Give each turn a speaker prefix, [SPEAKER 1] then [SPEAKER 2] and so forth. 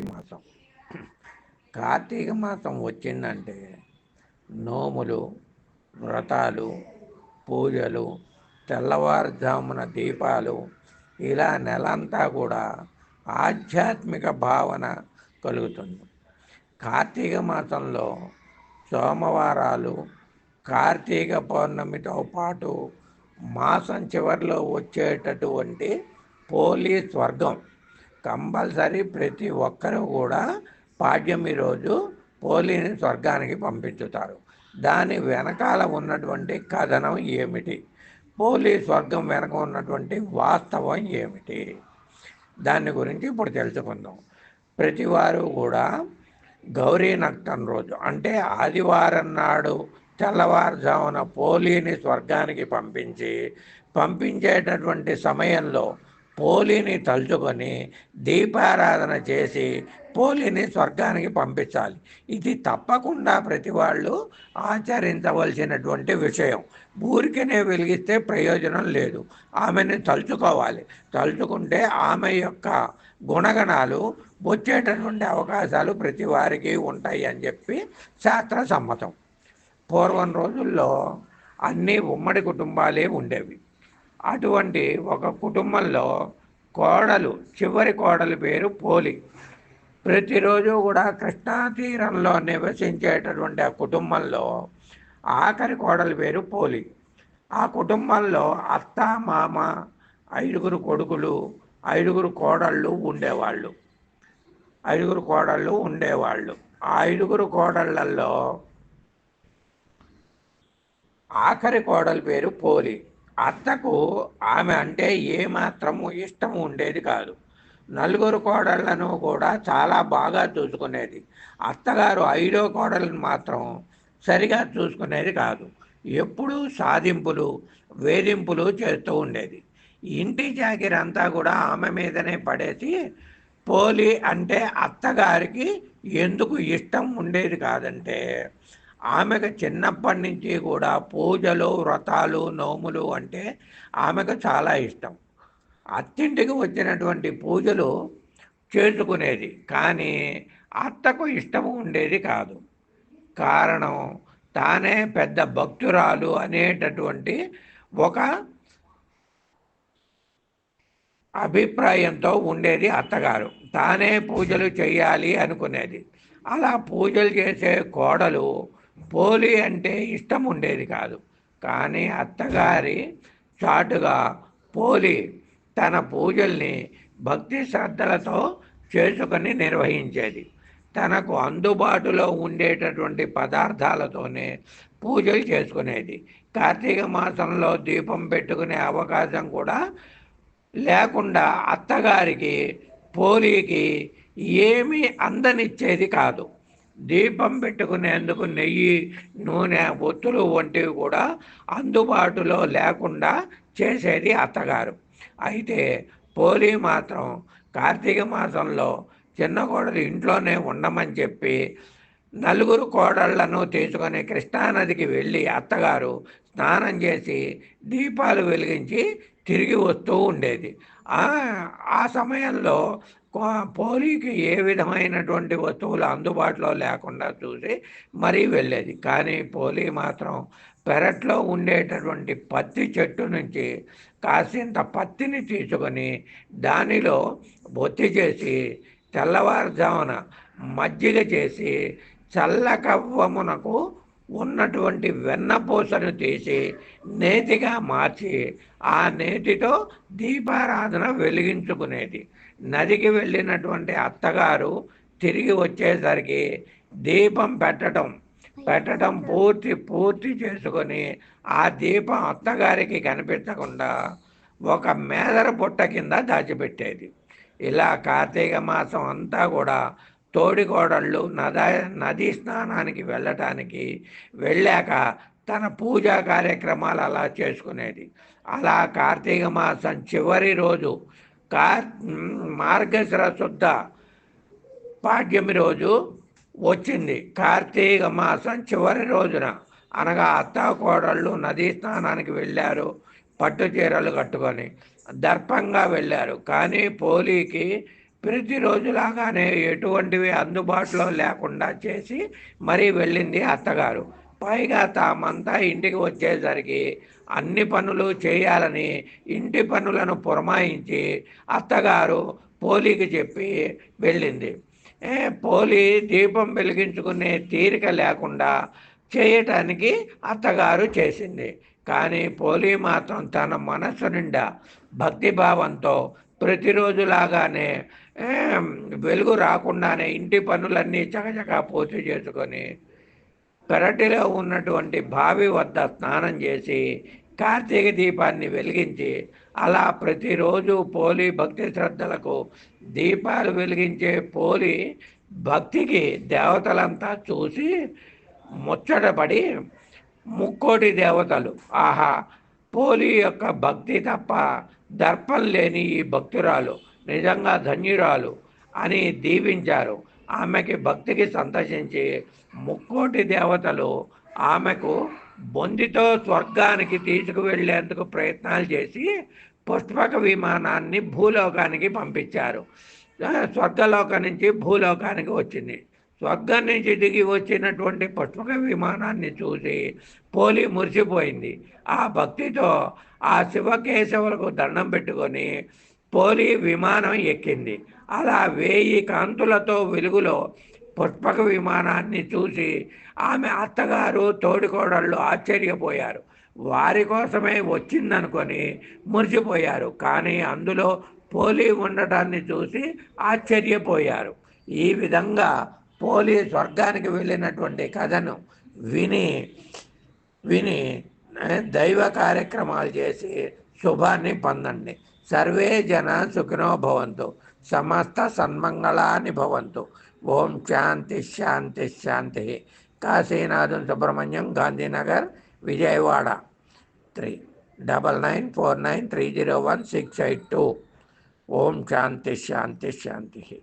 [SPEAKER 1] మొదటి మాసం. కార్తీక మాసం వచ్చిందంటే నోములు వ్రతాలు పూజలు తెల్లవారుజామున దీపాలు ఇలా నెలంతా కూడా ఆధ్యాత్మిక భావన కలుగుతుంది. కార్తీక మాసంలో సోమవారాలు కార్తీక పౌర్ణమితో పాటు మాసం చివరిలో వచ్చేటటువంటి పోలీస్ వర్గం కంపల్సరీ ప్రతి ఒక్కరూ కూడా పాడ్యమి రోజు పోలీని స్వర్గానికి పంపించుతారు. దాని వెనకాల ఉన్నటువంటి కథనం ఏమిటి? పోలి స్వర్గం వెనక ఉన్నటువంటి వాస్తవం ఏమిటి? దాని గురించి ఇప్పుడు తెలుసుకుందాం. ప్రతివారు కూడా గౌరీ నక్తం రోజు అంటే ఆదివారం నాడు తెల్లవారుజామున పోలీని స్వర్గానికి పంపించి పంపించేటటువంటి సమయంలో పోలిని తలుచుకొని దీపారాధన చేసి పోలిని స్వర్గానికి పంపించాలి. ఇది తప్పకుండా ప్రతి వాళ్ళు ఆచరించవలసినటువంటి విషయం. ఊరికనే వెలిగిస్తే ప్రయోజనం లేదు. ఆమెని తలుచుకోవాలి. తలుచుకుంటే ఆమె యొక్క గుణగణాలు వచ్చేటటువంటి అవకాశాలు ప్రతి వారికి ఉంటాయి అని చెప్పి శాస్త్ర సమ్మతం. పూర్వం రోజుల్లో అన్నీ ఉమ్మడి కుటుంబాలే ఉండేవి. అటువంటి ఒక కుటుంబంలో కోడలు చివరి కోడలి పేరు పోలి. ప్రతిరోజు కూడా కృష్ణా తీరంలో నివసించేటటువంటి ఆ కుటుంబంలో ఆఖరి కోడలి పేరు పోలి. ఆ కుటుంబంలో అత్త మామ ఐదుగురు కొడుకులు ఐదుగురు కోడళ్ళు ఉండేవాళ్ళు. ఐదుగురు కోడళ్ళు ఉండేవాళ్ళు. ఆ ఐదుగురు కోడళ్ళల్లో ఆఖరి కోడలి పేరు పోలి. అత్తకు ఆమె అంటే ఏమాత్రము ఇష్టం ఉండేది కాదు. నలుగురు కోడళ్ళను కూడా చాలా బాగా చూసుకునేది. అత్తగారు ఐదో కోడలను మాత్రం సరిగా చూసుకునేది కాదు. ఎప్పుడూ సాధింపులు వేధింపులు చేస్తూ ఉండేది. ఇంటి జాగిరంతా కూడా ఆమె మీదనే పడేసి పోలి అంటే అత్తగారికి ఎందుకు ఇష్టం ఉండేది కాదంటే ఆమెకు చిన్నప్పటి నుంచి కూడా పూజలు వ్రతాలు నోములు అంటే ఆమెకు చాలా ఇష్టం. అత్తింటికి వచ్చినటువంటి పూజలు చేసుకునేది కానీ అత్తకు ఇష్టం ఉండేది కాదు. కారణం తానే పెద్ద భక్తురాలు అనేటటువంటి ఒక అభిప్రాయంతో ఉండేది అత్తగారు. తానే పూజలు చేయాలి అనుకునేది. అలా పూజలు చేసే కోడలు పోలి అంటే ఇష్టం ఉండేది కాదు. కానీ అత్తగారి చాటుగా పోలి తన పూజల్ని భక్తి శ్రద్ధలతో చేసుకొని నిర్వహించేది. తనకు అందుబాటులో ఉండేటటువంటి పదార్థాలతోనే పూజలు చేసుకునేది. కార్తీక మాసంలో దీపం పెట్టుకునే అవకాశం కూడా లేకుండా అత్తగారికి పోలికి ఏమీ అందనిచ్చేది కాదు. దీపం పెట్టుకునేందుకు నెయ్యి నూనె ఒత్తులు వంటివి కూడా అందుబాటులో లేకుండా చేసేది అత్తగారు. అయితే పోలి మాత్రం కార్తీక మాసంలో చిన్న కోడలు ఇంట్లోనే ఉండమని చెప్పి నలుగురు కోడళ్ళను తీసుకొని కృష్ణానదికి వెళ్ళి అత్తగారు స్నానం చేసి దీపాలు వెలిగించి తిరిగి వస్తూ ఉండేది. ఆ సమయంలో పోలీకి ఏ విధమైనటువంటి వస్తువులు అందుబాటులో లేకుండా చూసి మరీ వెళ్ళేది. కానీ పోలీ మాత్రం పెరట్లో ఉండేటటువంటి పత్తి చెట్టు నుంచి కాసింత పత్తిని తీసుకొని దానిలో బొత్తి చేసి తెల్లవారుజామున మజ్జిగ చేసి చల్లకవ్వమునకు ఉన్నటువంటి వెన్నపూసను తీసి నేతిగా మార్చి ఆ నేతితో దీపారాధన వెలిగించుకునేది. నదికి వెళ్ళినటువంటి అత్తగారు తిరిగి వచ్చేసరికి దీపం పెట్టడం పెట్టడం పూర్తి పూర్తి చేసుకొని ఆ దీపం అత్తగారికి కనిపించకుండా ఒక మేదర పుట్ట కింద దాచిపెట్టేది. ఇలా కార్తీక మాసం అంతా కూడా తోడికోడళ్ళు నద నదీ స్నానానికి వెళ్ళటానికి వెళ్ళాక తన పూజా కార్యక్రమాలు అలా చేసుకునేది. అలా కార్తీక మాసం చివరి రోజు కార్ మార్గశిర శుద్ధ పాడ్యమి రోజు వచ్చింది. కార్తీక మాసం చివరి రోజున అనగా అత్త కోడళ్ళు నదీ స్నానానికి వెళ్ళారు పట్టు చీరలు కట్టుకొని. దర్పంగా వెళ్ళారు. కానీ పోలీకి ప్రతిరోజులాగానే ఎటువంటివి అందుబాటులో లేకుండా చేసి మరీ వెళ్ళింది అత్తగారు. పైగా తామంతా ఇంటికి వచ్చేసరికి అన్ని పనులు చేయాలని ఇంటి పనులను పురమాయించి అత్తగారు పోలీకి చెప్పి వెళ్ళింది. పోలి దీపం వెలిగించుకునే తీరిక లేకుండా చేయటానికి అత్తగారు చేసింది. కానీ పోలి మాత్రం తన మనస్సు నిండా భక్తిభావంతో ప్రతిరోజులాగానే వెలుగు రాకుండానే ఇంటి పనులన్నీ చకచకా పూర్తి చేసుకొని పెరటిలో ఉన్నటువంటి బావి వద్ద స్నానం చేసి కార్తీక దీపాన్ని వెలిగించి అలా ప్రతిరోజు పోలి భక్తి శ్రద్ధలకు దీపాలు వెలిగించే పోలి భక్తికి దేవతలంతా చూసి ముచ్చటపడి ముక్కోటి దేవతలు. ఆహా పోలి యొక్క భక్తి తప్ప దర్పం లేని ఈ భక్తురాలు నిజంగా ధన్యురాలు అని దీవించారు. ఆమెకి భక్తికి సంతోషించి ముక్కోటి దేవతలు ఆమెకు బొందితో స్వర్గానికి తీసుకువెళ్ళేందుకు ప్రయత్నాలు చేసి పుష్పక విమానాన్ని భూలోకానికి పంపించారు. స్వర్గలోకం నుంచి భూలోకానికి వచ్చింది. స్వర్గం నుంచి దిగి వచ్చినటువంటి పుష్పక విమానాన్ని చూసి పోలి మురిసిపోయింది. ఆ భక్తితో ఆ శివకేశవులకు దండం పెట్టుకొని పోలి విమానం ఎక్కింది. అలా వేయి కాంతులతో వెలుగులో పుష్పక విమానాన్ని చూసి ఆమె అత్తగారు తోడికోడళ్ళు ఆశ్చర్యపోయారు. వారి కోసమే వచ్చిందనుకొని మురిసిపోయారు. కానీ అందులో పోలి ఉండటాన్ని చూసి ఆశ్చర్యపోయారు. ఈ విధంగా పోలి స్వర్గానికి వెళ్ళినటువంటి కథను విని విని దైవ కార్యక్రమాలు చేసి శుభాన్ని పొందండి. సర్వే జన సుఖినో భవంతు. సమస్త సన్మంగళాన్ని భవంతు. ఓం శాంతి శాంతి శాంతి. Kasinathan Subrahmanyam Gandhinagar Vijayawada. Three double nine four nine three zero one six eight two. ఓం శాంతి శాంతి శాంతి.